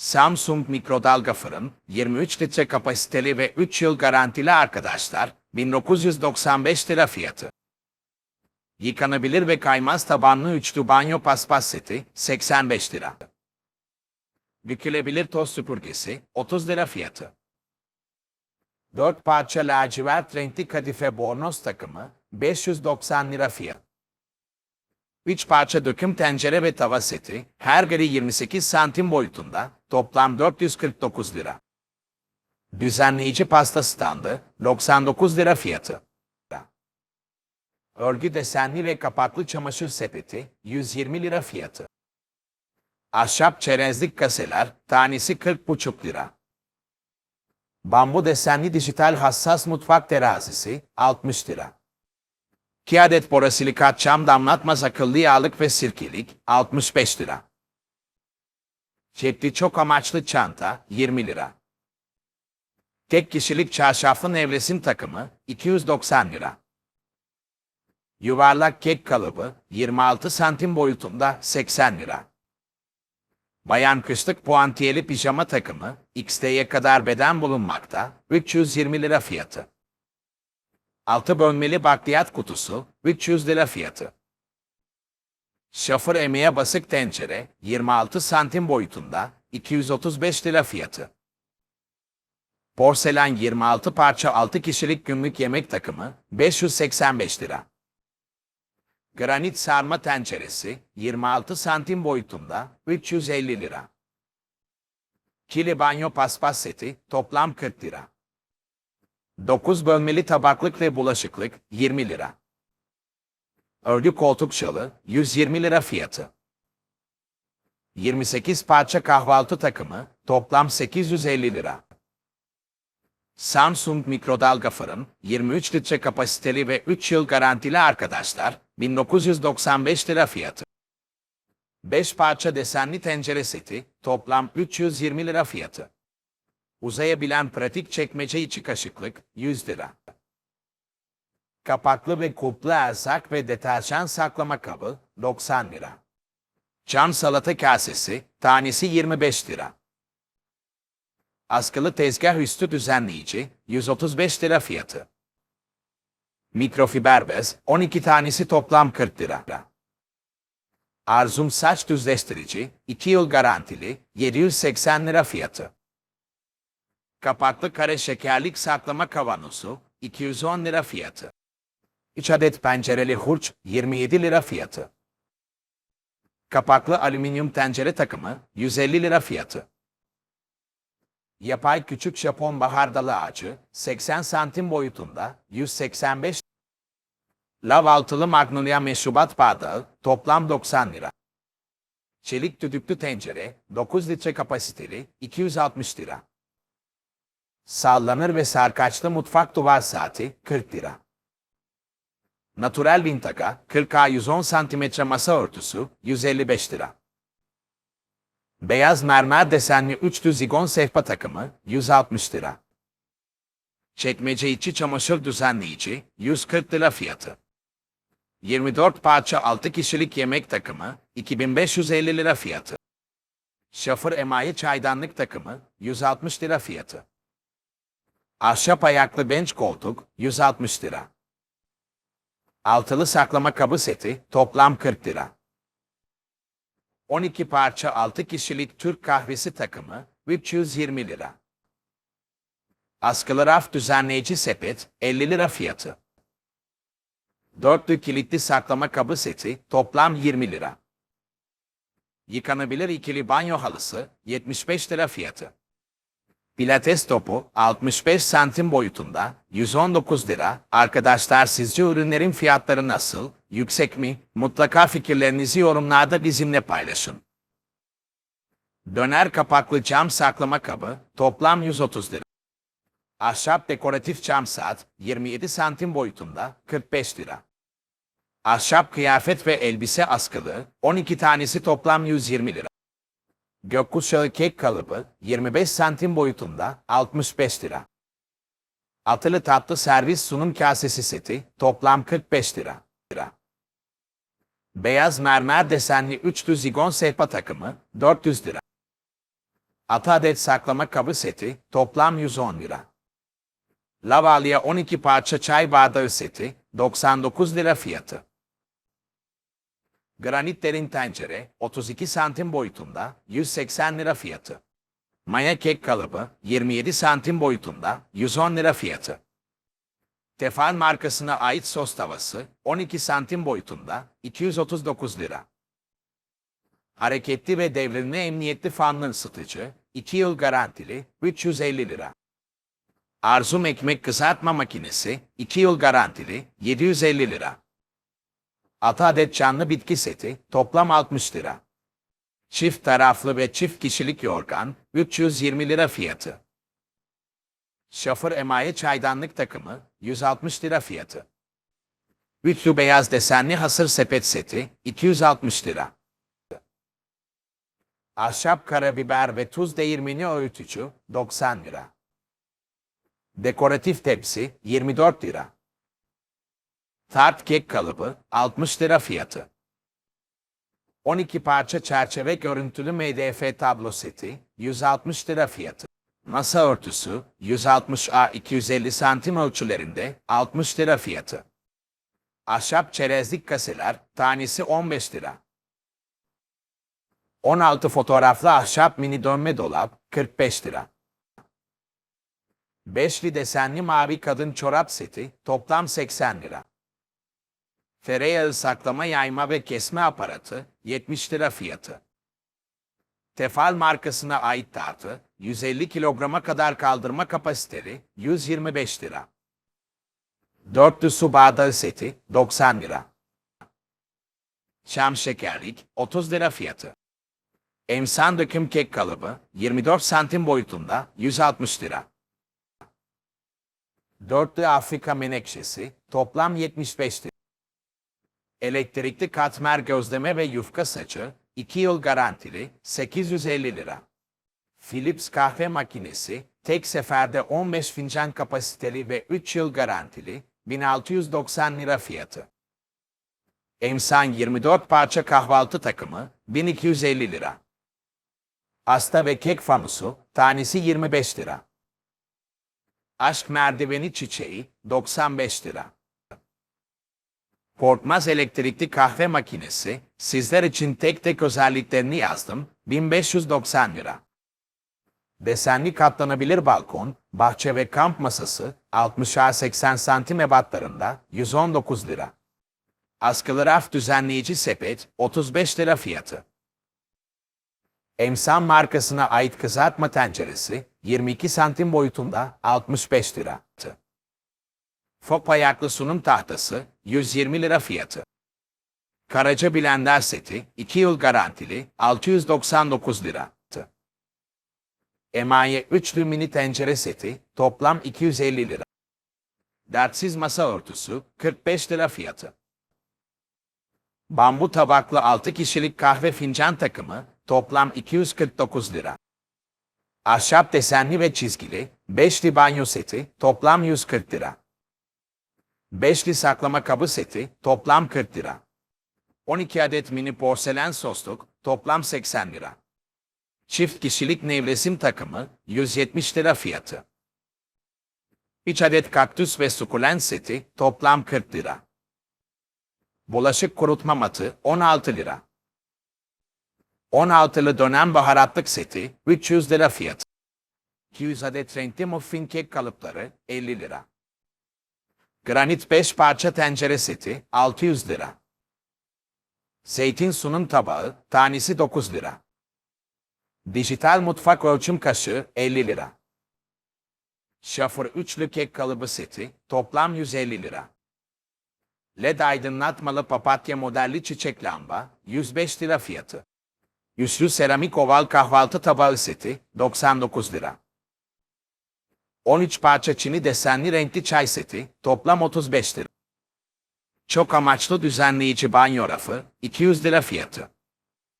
Samsung mikrodalga fırın, 23 litre kapasiteli ve 3 yıl garantili arkadaşlar, 1995 lira fiyatı. Yıkanabilir ve kaymaz tabanlı üçlü banyo paspas seti, 85 lira. Bükülebilir toz süpürgesi, 30 lira fiyatı. 4 parça lacivert renkli kadife bornoz takımı, 590 lira fiyat. 3 parça döküm tencere ve tava seti, her biri 28 santim boyutunda, toplam 449 lira. Düzenleyici pasta standı, 99 lira fiyatı. Örgü desenli ve kapaklı çamaşır sepeti, 120 lira fiyatı. Ahşap çerezlik kaseler, tanesi 40,5 lira. Bambu desenli dijital hassas mutfak terazisi, 60 lira. 2 adet borosilikat çam damlatmaz akıllı yağlık ve sirkelik 65 lira. Cepli çok amaçlı çanta 20 lira. Tek kişilik çarşaflı nevresim takımı 290 lira. Yuvarlak kek kalıbı 26 santim boyutunda 80 lira. Bayan kışlık puantiyeli pijama takımı XT'ye kadar beden bulunmakta 320 lira fiyatı. Altı bölmeli bakliyat kutusu 300 lira fiyatı. Şafır emeğe basık tencere 26 santim boyutunda 235 lira fiyatı. Porselen 26 parça 6 kişilik günlük yemek takımı 585 lira. Granit sarma tenceresi 26 santim boyutunda 350 lira. Kili banyo paspas seti toplam 40 lira. 9 bölmeli tabaklık ve bulaşıklık 20 lira. Örgü koltuk şalı 120 lira fiyatı. 28 parça kahvaltı takımı toplam 850 lira. Samsung mikrodalga fırın 23 litre kapasiteli ve 3 yıl garantili arkadaşlar 1995 lira fiyatı. 5 parça desenli tencere seti toplam 320 lira fiyatı. Uzayabilen pratik çekmece içi kaşıklık 100 lira. Kapaklı ve kuplu erzak ve deterjan saklama kabı 90 lira. Cam salata kasesi tanesi 25 lira. Askılı tezgah üstü düzenleyici 135 lira fiyatı. Mikrofiber bez 12 tanesi toplam 40 lira. Arzum saç düzleştirici 2 yıl garantili 780 lira fiyatı. Kapaklı kare şekerlik saklama kavanozu 210 lira fiyatı. 3 adet pencereli hurç 27 lira fiyatı. Kapaklı alüminyum tencere takımı 150 lira fiyatı. Yapay küçük Japon bahardalı ağacı 80 santim boyutunda 185 Lav altılı magnolia meşrubat bardağı toplam 90 lira. Çelik düdüklü tencere 9 litre kapasiteli 260 lira. Sallanır ve sarkaçlı mutfak duvar saati 40 lira. Natural Vintaka 40A 110 cm masa örtüsü 155 lira. Beyaz mermer desenli üçlü zigon sehpa takımı 160 lira. Çekmece içi çamaşır düzenleyici 140 lira fiyatı. 24 parça 6 kişilik yemek takımı 2550 lira fiyatı. Şafır emayi çaydanlık takımı 160 lira fiyatı. Ahşap ayaklı bench koltuk 160 lira. Altılı saklama kabı seti toplam 40 lira. 12 parça 6 kişilik Türk kahvesi takımı 320 lira. Askılı raf düzenleyici sepet 50 lira fiyatı. Dörtlü kilitli saklama kabı seti toplam 20 lira. Yıkanabilir ikili banyo halısı 75 lira fiyatı. Pilates topu 65 santim boyutunda 119 lira. Arkadaşlar sizce ürünlerin fiyatları nasıl? Yüksek mi? Mutlaka fikirlerinizi yorumlarda bizimle paylaşın. Döner kapaklı cam saklama kabı toplam 130 lira. Ahşap dekoratif cam saat 27 santim boyutunda 45 lira. Ahşap kıyafet ve elbise askılı 12 tanesi toplam 120 lira. Gökkuşağı kek kalıbı 25 santim boyutunda 65 lira. Atılı tatlı servis sunum kasesi seti toplam 45 lira. lira. Beyaz mermer desenli üçlü zigon sehpa takımı 400 lira. 6 adet saklama kabı seti, toplam 110 lira. Lavalya 12 parça çay bardağı seti, 99 lira fiyatı. Granit derin tencere, 32 santim boyutunda, 180 lira fiyatı. Maya kek kalıbı, 27 santim boyutunda, 110 lira fiyatı. Tefal markasına ait sos tavası, 12 santim boyutunda, 239 lira. Hareketli ve devrimli emniyetli fanlı ısıtıcı, 2 yıl garantili, 350 lira. Arzum ekmek kızartma makinesi, 2 yıl garantili, 750 lira. 6 adet canlı bitki seti, toplam 60 lira. Çift taraflı ve çift kişilik yorgan, 320 lira fiyatı. Şoför emaye çaydanlık takımı, 160 lira fiyatı. Üçlü beyaz desenli hasır sepet seti, 260 lira. Ahşap karabiber ve tuz değirmeni öğütücü, 90 lira. Dekoratif tepsi, 24 lira. Tart kek kalıbı, 60 lira fiyatı. 12 parça çerçeve görüntülü MDF tablo seti, 160 lira fiyatı. Masa örtüsü, 160A 250 santim ölçülerinde, 60 lira fiyatı. Ahşap çerezlik kaseler, tanesi 15 lira. 16 fotoğraflı ahşap mini dönme dolap, 45 lira. Beşli desenli mavi kadın çorap seti, toplam 80 lira. Tereyağı saklama yayma ve kesme aparatı, 70 lira fiyatı. Tefal markasına ait tartı, 150 kilograma kadar kaldırma kapasiteli, 125 lira. Dörtlü su bardağı seti, 90 lira. Çam şekerlik, 30 lira fiyatı. Emsan döküm kek kalıbı, 24 santim boyutunda, 160 lira. Dörtlü Afrika menekşesi, toplam 75 lira. Elektrikli katmer gözleme ve yufka saçı, 2 yıl garantili, 850 lira. Philips kahve makinesi, tek seferde 15 fincan kapasiteli ve 3 yıl garantili, 1690 lira fiyatı. Emsan 24 parça kahvaltı takımı, 1250 lira. Asta ve kek fanusu, tanesi 25 lira. Aşk merdiveni çiçeği, 95 lira. Korkmaz elektrikli kahve makinesi, sizler için tek tek özelliklerini yazdım, 1590 lira. Desenli katlanabilir balkon, bahçe ve kamp masası, 60'a 80 santim ebatlarında, 119 lira. Askılı raf düzenleyici sepet, 35 lira fiyatı. Emsan markasına ait kızartma tenceresi, 22 santim boyutunda, 65 lira. Fop ayaklı sunum tahtası, 120 lira fiyatı. Karaca blender seti, 2 yıl garantili, 699 lira. Emaye üçlü mini tencere seti, toplam 250 lira. Dertsiz masa örtüsü, 45 lira fiyatı. Bambu tabaklı 6 kişilik kahve fincan takımı, toplam 249 lira. Ahşap desenli ve çizgili, 5'li banyo seti, toplam 140 lira. Beşli saklama kabı seti, toplam 40 lira. 12 adet mini porselen sosluk, toplam 80 lira. Çift kişilik nevresim takımı, 170 lira fiyatı. 3 adet kaktüs ve sukulent seti, toplam 40 lira. Bulaşık kurutma matı, 16 lira. 16'lı dönem baharatlık seti, 300 lira fiyatı. 200 adet renkli muffin kek kalıpları, 50 lira. Granit 5 parça tencere seti 600 lira. Zeytin sunum tabağı tanesi 9 lira. Dijital mutfak ölçüm kaşığı 50 lira. Şafır üçlü kek kalıbı seti toplam 150 lira. LED aydınlatmalı papatya modelli çiçek lamba 105 lira fiyatı. Yüzlü seramik oval kahvaltı tabağı seti 99 lira. 13 parça çini desenli renkli çay seti, toplam 35 lira. Çok amaçlı düzenleyici banyo rafı, 200 lira fiyatı.